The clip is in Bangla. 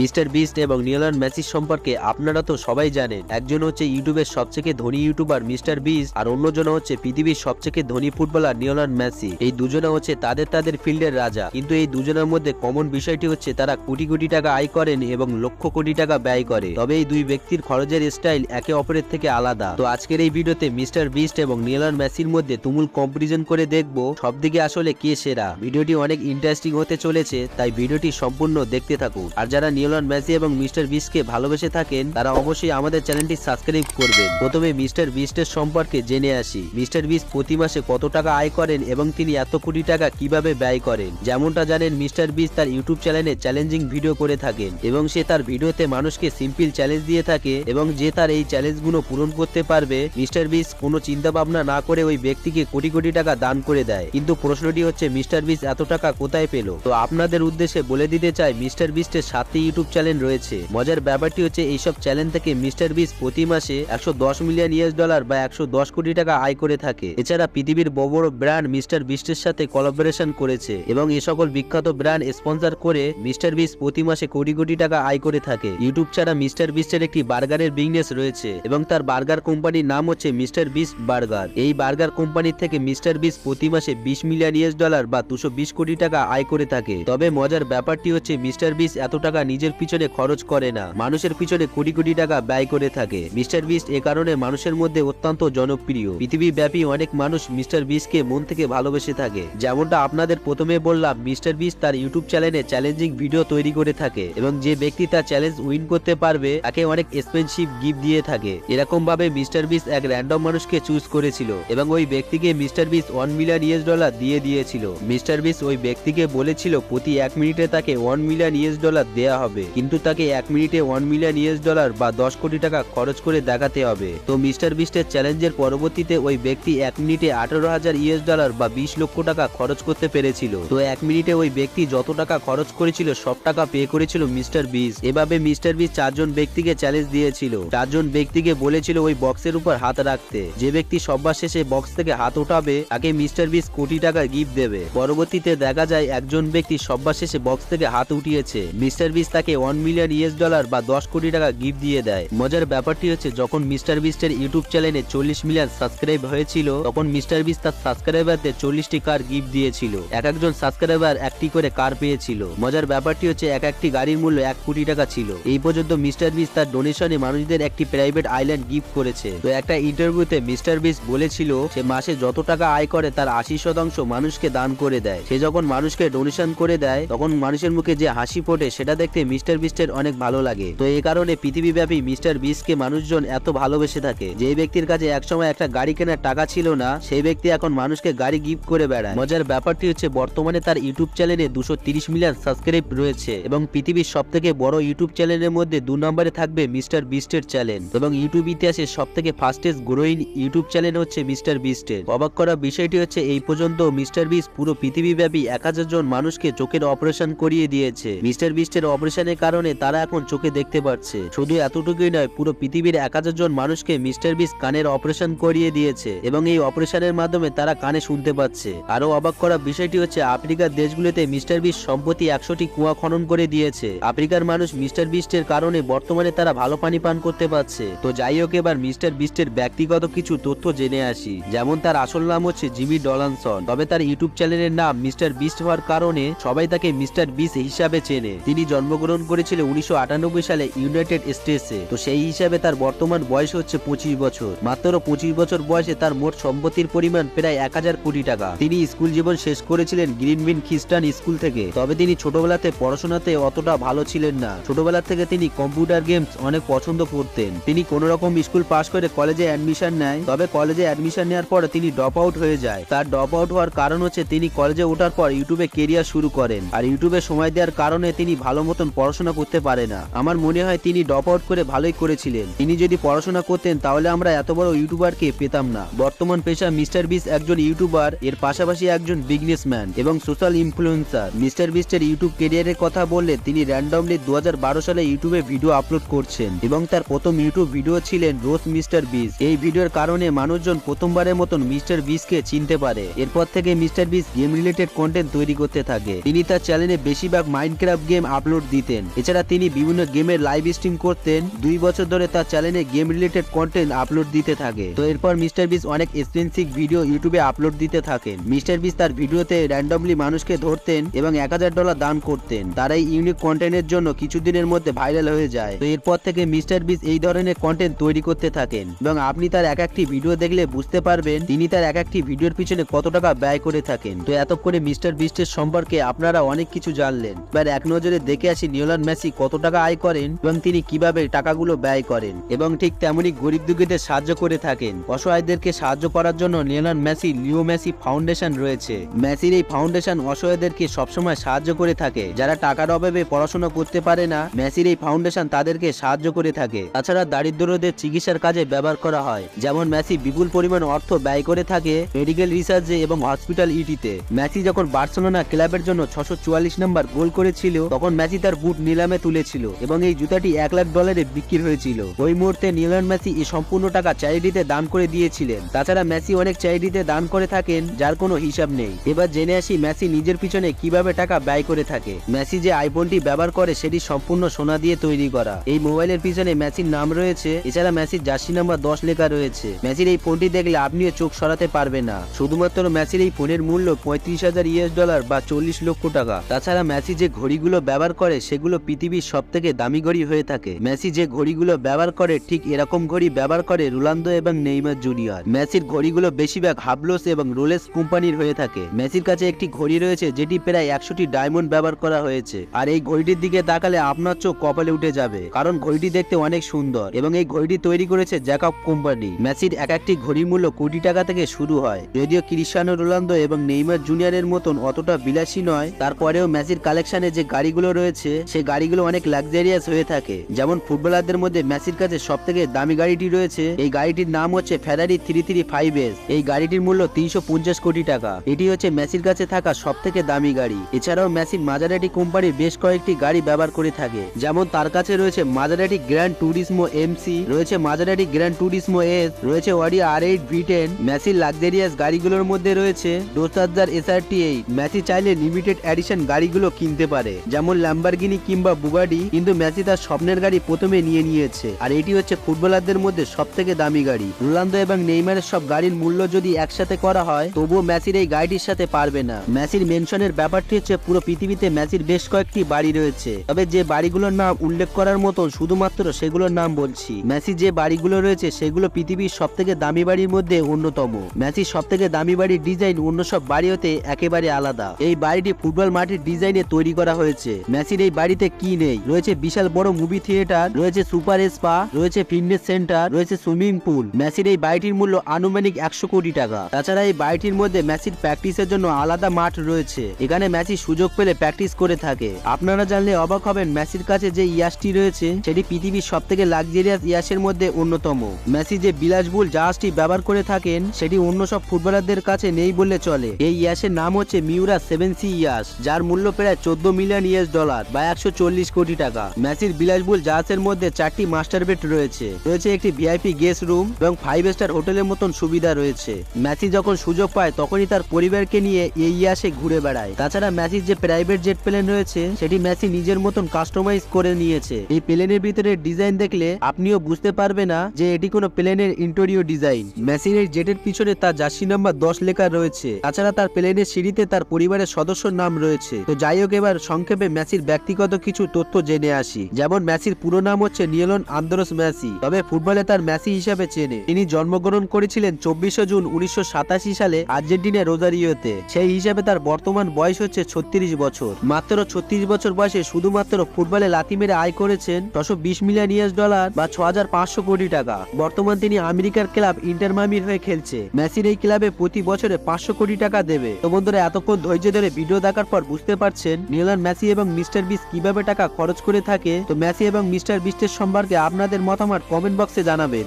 মিস্টার বিস্ট এবং নিয়লন মেসি সম্পর্কে আপনারা তো সবাই জানেন। একজন হচ্ছে ইউটিউবের সবথেকে ধনী ইউটিউবার মিস্টার বিস্ট আর অন্যজন হচ্ছে পৃথিবীর সবথেকে ধনী ফুটবলার নিয়লন মেসি এই দুজনে হচ্ছে তাদের তাদের ফিল্ডের রাজা। কিন্তু এই দুজনের মধ্যে কমন বিষয়টি হচ্ছে তারা কোটি কোটি টাকা আয় করেন এবং লক্ষ কোটি টাকা ব্যয় করে। তবে এই দুই ব্যক্তির খরচের স্টাইল একে অপরের থেকে আলাদা। তো আজকের এই ভিডিওতে মিস্টার বিস্ট এবং নিয়লন মেসির মধ্যে তুমুল কম্পারিজন করে দেখব সব দিকে আসলে কে সেরা। ভিডিওটি অনেক ইন্টারেস্টিং হতে চলেছে, তাই ভিডিওটি সম্পূর্ণ দেখতে থাকুন। আর যারা নিয়লন মেসি এবং মিস্টার বিস্টকে ভালোবেসে থাকেন, তারা অবশ্যই আমাদের চ্যানেলটি সাবস্ক্রাইব করবেন। প্রথমে মিস্টার বিস্টের সম্পর্কে জেনে আসি। মিস্টার বিস্ট প্রতি মাসে কত টাকা আয় করেন এবং তিনি এত কোটি টাকা কীভাবে ব্যয় করেন? যেমনটা জানেন, মিস্টার বিস্ট তার ইউটিউব চ্যানেলে চ্যালেঞ্জিং ভিডিও করে থাকেন এবং সে তার ভিডিওতে মানুষকে সিম্পল চ্যালেঞ্জ দিয়ে থাকে এবং যে তার এই চ্যালেঞ্জগুলো পূরণ করতে পারবে, মিস্টার বিস্ট কোনো চিন্তা ভাবনা না করে ওই ব্যক্তিকে কোটি কোটি টাকা দান করে দেয়। কিন্তু প্রশ্নটি হচ্ছে, মিস্টার বিস্ট এত টাকা কোথায় পেল? তো আপনাদের উদ্দেশ্যে বলে দিতে চাই, মিস্টার বিস্টের সাতটি ইউটিউব চ্যানেল রয়েছে। মজার ব্যাপারটি হচ্ছে এইসব চ্যানেল থেকে মিস্টার বিস প্রতি মাসে একশো দশ মিলিয়ন ইউএস ডলার বা একশো দশ কোটি টাকা আয় করে থাকে। এছাড়া পৃথিবীর বড় বড় ব্র্যান্ড মিস্টার বিস্টের সাথে কোলাবোরেশন করেছে এবং এ সকল বিখ্যাত ব্র্যান্ড স্পন্সর করে মিস্টার বিস প্রতি মাসে কোটি কোটি টাকা আয় করে থাকে। ইউটিউব ছাড়া মিস্টার বিস্টের একটি বার্গারের বিজনেস রয়েছে এবং তার বার্গার কোম্পানির নাম হচ্ছে মিস্টার বিস বার্গার এই বার্গার কোম্পানির থেকে মিস্টার বিস প্রতি মাসে বিশ মিলিয়ন ইউএস ডলার বা দুশো কোটি টাকা আয় করে থাকে। তবে মজার ব্যাপারটি হচ্ছে মিস্টার বিস এত টাকা নিজের পিছনে খরচ করে না। মানুষের পিছনে কোটি কোটি টাকা ব্যয় করে থাকে। মিস্টার বিস্ট এ কারণে মানুষের মধ্যে অত্যন্ত জনপ্রিয়। পৃথিবী ব্যাপী অনেক মানুষ মিস্টার বিস্টকে মন থেকে ভালোবেসে থাকে। যেমনটা আপনাদের প্রথমে বললাম, মিস্টার বিস্ট তার ইউটিউব চ্যানেলে চ্যালেঞ্জিং ভিডিও তৈরি করে থাকে এবং যে ব্যক্তি তার চ্যালেঞ্জ উইন করতে পারবে, তাকে অনেক এক্সপেন্সিভ গিফট দিয়ে থাকে। এরকম ভাবে মিস্টার বিস্ট এক র্যান্ডম মানুষকে চুজ করেছিল এবং ওই ব্যক্তিকে mister Beast one million US dollar দিয়ে দিয়েছিল। মিস্টার বিস্ট ওই ব্যক্তিকে বলেছিল, প্রতি এক মিনিটে তাকে ওয়ান মিলিয়ন ইউএস ডলার দেয়া হবে। কিন্তু তাকে এক মিনিটে ওয়ান মিলিয়ন ইউএস ডলার বা দশ কোটি টাকা খরচ করে দেখাতে হবে। তো মিস্টার বিস্টের চ্যালেঞ্জের পরবর্তীতে ওই ব্যক্তি এক মিনিটে আঠারো হাজার ইউএস ডলার বা বিশ লক্ষ টাকা খরচ করতে পেরেছিল। তো এক মিনিটে ওই ব্যক্তি যত টাকা খরচ করেছিল, সব টাকা পে করেছিল মিস্টার বিস। এভাবে মিস্টার বিস চারজন ব্যক্তিকে চ্যালেঞ্জ দিয়েছিল। চারজন ব্যক্তিকে বলেছিল ওই বক্সের উপর হাত রাখতে। যে ব্যক্তি সবার শেষে বক্স থেকে হাত উঠাবে তাকে মিস্টার বিস কোটি টাকা গিফট দেবে। পরবর্তীতে দেখা যায়, একজন ব্যক্তি সবার শেষে বক্স থেকে হাত উঠিয়েছে। মিস্টার বিস তাকে ওয়ান মিলিয়ন ইউএস ডলার বা দশ কোটি টাকা গিফট দিয়ে দেয়। মজার ব্যাপারটি হচ্ছে, যখন মিস্টার বিস্টের ইউটিউব চ্যানেলে চল্লিশ মিলিয়ন সাবস্ক্রাইব হয়েছিল, তখন মিস্টার বিস তার সাবস্ক্রাইবারদের চল্লিশটি কার গিফট দিয়েছিল। এক একজন সাবস্ক্রাইবার একটি করে কার পেয়েছিল। মজার ব্যাপারটি হচ্ছে, এক একটি গাড়ির মূল্য এক কোটি টাকা ছিল। এই পর্যন্ত মিস্টার বিস তার ডোনেশনে মানুষদের একটি প্রাইভেট আইল্যান্ড গিফট করেছে। তো একটা ইন্টারভিউতে মিস্টার বিস বলেছিল সে মাসে যত টাকা আয় করে, তার আশি শতাংশ মানুষকে দান করে দেয়। সে যখন মানুষকে ডোনেশন করে দেয়, তখন মানুষের মুখে যে হাসি ফোটে, সেটা দেখতে মিস্টার বিস্টের অনেক ভালো লাগে। তো এই কারণে পৃথিবীব্যাপী মিস্টার বিসকে মানুষজন এত ভালোবেসে থাকে। যে ব্যক্তির কাছে একসময় একটা গাড়ি কেনার টাকা ছিল না, সেই ব্যক্তি এখন মানুষকে গাড়ি গিফট করে বেড়ায়। মজার ব্যাপারটি হচ্ছে, বর্তমানে তার ইউটিউব চ্যানেলে দুশো মিলিয়ন সাবস্ক্রাইব রয়েছে এবং পৃথিবীর সব থেকে বড় ইউটিউব চ্যানেলের মধ্যে দু নম্বরে থাকবে মিস্টার বিস্টের চ্যানেল। এবং ইউটিউব ইতিহাসে সব থেকে ফাস্টেস্ট গ্রোয়িং ইউটিউব চ্যানেল হচ্ছে মিস্টার বিস্টের। অবাক করা বিষয়টি হচ্ছে, এই পর্যন্ত মিস্টার বিস পুরো পৃথিবীব্যাপী এক হাজার জন মানুষকে চোখের অপারেশন করিয়ে দিয়েছে। মিস্টার বিস্টের অপারেশনের কারণে তারা এখন চোখে দেখতে পাচ্ছে শুধু এতটুকুই নয়, পুরো পৃথিবীর এক হাজার জন মানুষকে মিস্টার বিস কানের অপারেশন করিয়ে দিয়েছে এবং এই অপারেশনের মাধ্যমে তারা কানে শুনতে পাচ্ছে। আরও অবাক করা বিষয়টি হচ্ছে, আফ্রিকার দেশগুলোতে মিস্টার বিস সম্প্রতি একশোটি কুয়া খনন করে দিয়েছে। আফ্রিকার মানুষ মিস্টার বিস্টের কারণে বর্তমানে তারা ভালো পানি পান করতে পারছে। তো যাই হোক এবার মিস্টার বিস্টের ব্যক্তিগত কিছু তথ্য জেনে আসি, যেমন তার আসল নাম হচ্ছে জিমি ডলানসন। তবে তার ইউটিউব চ্যানেলের নাম মিস্টার বিস্ট হওয়ার কারণে সবাই তাকে মিস্টার বিস হিসাবে চেনে। তিনি জন্মগ্রহণ করেছিলেন উনিশশো আটানব্বই সালে ইউনাইটেড স্টেটসে। তো সেই হিসাবে তার বর্তমান বয়স হচ্ছে পঁচিশ বছর। মাত্র পঁচিশ বছর বয়সে তার মোট সম্পত্তির পরিমাণ প্রায় এক হাজার কোটি টাকা। তিনি স্কুল জীবন শেষ করেছিলেন গ্রিনভিন খ্রিস্টান স্কুল থেকে। তবে তিনি ছোটবেলাতে পড়াশোনাতে অতটা ভালো ছিলেন না। ছোটবেলা থেকে তিনি কম্পিউটার গেমস অনেক পছন্দ করতেন। তিনি কোন রকম স্কুল পাস করে কলেজে অ্যাডমিশন নেয়, তবে কলেজে অ্যাডমিশন নেওয়ার পর তিনি ড্রপ আউট হয়ে যায়। তার ড্রপ আউট হওয়ার কারণ হচ্ছে তিনি কলেজে ওঠার পর ইউটিউবে কেরিয়ার শুরু করেন। আর ইউটিউবে সময় দেওয়ার কারণে তিনি ভালো মতন পড়াশোনা করতে পারে না। আমার মনে হয় তিনি ড্রপ আউট করে ভালোই করেছিলেন। তিনি যদি পড়াশোনা করতেন, তাহলে আমরা এত বড় ইউটিউবারকে পেতাম না। বর্তমান পেশা মিস্টার বিস একজন ইউটিউবার, এর পাশাপাশি একজন বিজনেসম্যান এবং সোশ্যাল ইনফ্লুয়েন্সার। মিস্টার বিস্টের ইউটিউব কেরিয়ারের কথা বললে, তিনি র্যান্ডমলি দু হাজার বারো সালে ইউটিউবে ভিডিও আপলোড করছেন এবং তার প্রথম ইউটিউব ভিডিও ছিলেন রোজ মিস্টার বিস এই ভিডিওর কারণে মানুষজন প্রথমবারের মতন মিস্টার বিসকে চিনতে পারে। এরপর থেকে mister Beast game related content তৈরি করতে থাকে। তিনি তার চ্যানেলে বেশিরভাগ মাইনক্রাফট গেম আপলোড দিতেন। দিতেন এছাড়া তিনি বিভিন্ন গেমের লাইভ স্ট্রিম করতেন। দুই বছর ধরে তার চ্যানেলে গেম রিলেটেড কন্টেন্ট আপলোড দিতে থাকে। তো এরপর মিস্টার বিস অনেক এক্সপেন্সিভ ভিডিও ইউটিউবে আপলোড দিতে থাকেন। মিস্টার বিস তার ভিডিওতে র্যান্ডমলি মানুষকে ধরতেন এবং এক হাজার ডলার দান করতেন। তারা এই ইউনিক কন্টেন্টের জন্য কিছুদিনের মধ্যে ভাইরাল হয়ে যায়। তো এরপর থেকে মিস্টার বিস এই ধরনের কন্টেন্ট তৈরি করতে থাকেন। এবং আপনি তার এক একটি ভিডিও দেখলে বুঝতে পারবেন তিনি তার এক একটি ভিডিওর পিছনে কত টাকা ব্যয় করে থাকেন। তো এতক্ষণে মিস্টার বিস্টের সম্পর্কে আপনারা অনেক কিছু জানলেন। এবার এক নজরে দেখে আসি নিওলান মেসি কত টাকা আয় করেন এবং তিনি কীভাবে টাকাগুলো ব্যয় করেন এবং ঠিক তেমনি গরিব দুঃখীদের সাহায্য করে থাকেন। অসহায়দেরকে সাহায্য করার জন্য নিওলান মেসি, লিও মেসি ফাউন্ডেশন রয়েছে। মেসির এই ফাউন্ডেশন অসহায়দেরকে সবসময় সাহায্য করে থাকে। যারা টাকার অভাবে পড়াশোনা করতে পারে না, মেসির এই ফাউন্ডেশন তাদেরকে সাহায্য করে থাকে। তাছাড়া দারিদ্রদের চিকিৎসার কাজে ব্যবহার করা হয়। যেমন মেসি বিপুল পরিমাণ অর্থ ব্যয় করে থাকে মেডিকেল রিসার্চে এবং হসপিটাল ইটিতে। মেসি যখন বার্সেলোনা ক্লাবের জন্য ছশো চুয়াল্লিশ নম্বর গোল করেছিল, তখন মেসি তার বুট নিলামে তুলেছিল এবং এই জুতাটি এক লাখ ডলারে বিক্রি হয়েছিল। ওই মুহূর্তে নিলন মেসি এই সম্পূর্ণ টাকা চ্যারিটিতে দান করে দিয়েছিলেন। তাছাড়া মেসি অনেক চ্যারিটিতে দান করে থাকেন, যার কোনো হিসাব নেই। এবার জেনে আসি মেসি নিজের পিছনে কীভাবে টাকা ব্যয় করে থাকে। মেসি যে আইফোনটি ব্যবহার করে, সেটি সম্পূর্ণ সোনা দিয়ে তৈরি করা। এই মোবাইলের পিছনে মেসির নাম রয়েছে, এছাড়া মেসির জার্সি নাম্বার দশ লেখা রয়েছে। মেসির এই ফোনটি দেখলে আপনিও চোখ সরাতে পারবে না। শুধুমাত্র মেসির এই ফোনের মূল্য পঁয়ত্রিশ হাজার ইউএস ডলার বা চল্লিশ লক্ষ টাকা। তাছাড়া মেসি যে ঘড়িগুলো ব্যবহার করে সেগুলো পৃথিবীর সব থেকে দামি ঘড়ি হয়ে থাকে। মেসি যে ঘড়িগুলো ব্যবহার করে, ঠিক এরকম ঘড়ি ব্যবহার করে রোনালদো এবং নেইমার জুনিয়র। মেসির ঘড়িগুলো বেশিরভাগ হাবলোস এবং রোলেস কোম্পানির হয়ে থাকে। মেসির কাছে একটি ঘড়ি রয়েছে, যেটি প্রায় একশোটি ডায়মন্ড ব্যবহার করা হয়েছে। আর এই ঘড়িটির দিকে তাকালে আপনার চোখ কপালে উঠে যাবে, কারণ ঘড়িটি দেখতে অনেক সুন্দর এবং এই ঘড়িটি তৈরি করেছে জ্যাকব কোম্পানি। মেসির এক একটি ঘড়ির মূল্য কোটি টাকা থেকে শুরু হয়। যদিও ক্রিস্টিয়ানো রোনালদো এবং নেইমার জুনিয়রের মতন অতটা বিলাসী নয়, তারপরেও মেসির কালেকশনে যে গাড়িগুলো রয়েছে সেই গাড়িগুলো অনেক লাক্সারিয়াস হয়ে থাকে। যেমন ফুটবলারদের মধ্যে মেসির কাছে সব থেকে দামি গাড়িটি রয়েছে, এই গাড়িটির নাম হচ্ছে Ferrari three three five S এই গাড়িটির মূল্য তিনশো পঞ্চাশ কোটি টাকা। এটি হচ্ছে মেসির কাছে থাকা সব থেকে দামি গাড়ি। এছাড়াও মেসির মাজারাটি কোম্পানির বেশ কয়েকটি গাড়ি ব্যবহার করে থাকে। যেমন তার কাছে রয়েছে মাজারাটি গ্র্যান্ড টুরিসমো এমসি রয়েছে মাজারাটি গ্র্যান্ড টুরিসমো এস রয়েছে Audi R eight V ten মেসির লাক্সারিয়াস গাড়িগুলোর মধ্যে রয়েছে দোসার এসআরটি এইট মেসি চাইলে লিমিটেড এডিশন গাড়িগুলো কিনতে পারে। যেমন ল্যাম্বারগিনি কিংবা বুগাডি কিন্তু মেসি তার স্বপ্নের গাড়ি প্রথমে নিয়ে নিয়েছে। আর এটি হচ্ছে ফুটবলারদের মধ্যে সব থেকে দামি গাড়ি। রোনালদো এবং নেইমারের সব গাড়ির মূল্য যদি একসাথে করা হয়, তবুও মেসির এই গাড়িটির সাথে পারবে না। মেসির মেনশনের ব্যাপারটি হচ্ছে পুরো পৃথিবীতে মেসির বেশ কয়েকটি বাড়ি রয়েছে। তবে যে বাড়িগুলোর নাম উল্লেখ করার মতন শুধুমাত্র সেগুলোর নাম বলছি। মেসি যে বাড়িগুলো রয়েছে, সেগুলো পৃথিবীর সব থেকে দামি বাড়ির মধ্যে অন্যতম। মেসির সব থেকে দামি বাড়ির ডিজাইন অন্য সব বাড়ি হতে একেবারে আলাদা। এই বাড়িটি ফুটবল মাঠের ডিজাইনে তৈরি করা হয়েছে। মেসির এই বাড়িতে কি নেই? রয়েছে বিশাল বড় মুভি থিয়েটার রয়েছে সুপার স্পা রয়েছে ফিটনেস সেন্টার রয়েছে সুইমিং পুল মেসির এই বাড়িটির মূল্য আনুমানিক একশো কোটি টাকা। তাছাড়া এই বাড়িটির মধ্যে মেসির প্র্যাকটিসের জন্য আলাদা মাঠ রয়েছে। এখানে মেসি সুযোগ পেলে প্র্যাকটিস করে থাকে। আপনারা জানলে অবাক হবেন মেসির কাছে যে ইয়াসটি রয়েছে, সেটি পৃথিবীর সব থেকে লাক্সারিয়াস ইয়াসের মধ্যে অন্যতম। মেসি যে বিলাসবুল জাহাজটি ব্যবহার করে থাকেন, সেটি অন্য সব ফুটবলারদের কাছে নেই বললে চলে। এই ইয়াসের নাম হচ্ছে মিউরা সেভেন সি ইয়াস, যার মূল্য প্রায় চোদ্দ মিলিয়ন ইউএস ডলার বা একশো চল্লিশ কোটি টাকা। মেসির বিলাসবহুল জাহাজের মধ্যে চারটি মাস্টার বেড রয়েছে। রয়েছে একটি ভিআইপি গেস্ট রুম এবং ফাইভ স্টার হোটেলের মতন সুবিধা রয়েছে। মেসি যখন সুযোগ পায়, তখনই তার পরিবারকে নিয়ে এই ইয়াসে ঘুরে বেড়ায়। তাছাড়া মেসির যে প্রাইভেট জেট প্লেন রয়েছে, সেটি মেসি নিজের মতন কাস্টমাইজ করে নিয়েছে। এই প্লেনের ভিতরে ডিজাইন দেখলে আপনিও বুঝতে পারবে না যে এটি কোনো প্লেনের ইন্টেরিয়র ডিজাইন মেসির এই জেটের পিছনে তার জার্সি নাম্বার দশ লেখা রয়েছে। তাছাড়া তার প্লেনের সিঁড়িতে তার পরিবারের সদস্যর নাম রয়েছে। তো যাই হোক, এবার সংক্ষেপে মেসির ব্যক্তিগত কিছু তথ্য জেনে আসি। যেমন মেসির পুরো নাম হচ্ছে নিয়লন আন্দরস মেসি, তবে ফুটবলে তার মেসি হিসাবে চেনে। তিনি জন্মগ্রহণ করেছিলেন চব্বিশে জুন উনিশশো সালে আর্জেন্টিনা রোজারিওতে। সেই হিসাবে তার বর্তমান বয়স হচ্ছে ছত্রিশ বছর। মাত্র ছত্রিশ বছর বয়সে শুধুমাত্র ফুটবলে লাথি মেরে আয় করেছেন ছশো বিশ মিলিয়ন ইউএস ডলার বা ছ কোটি টাকা। বর্তমান তিনি আমেরিকার ক্লাব ইন্টার মামির হয়ে খেলছে। মেসির এই ক্লাবে প্রতি বছরে পাঁচশো কোটি টাকা দেবে। তো বন্ধুরা, এতক্ষণ ধৈর্য ধরে ভিডিও দেখার পর বুঝতে পারছেন, নিয়লান মেসি এবং মিস্টার বিস কীভাবে টাকা খরচ করে থাকে? তো মেসি এবং মিস্টার বিস্টের সম্পর্কে আপনাদের মতামত কমেন্ট বক্সে জানাবেন।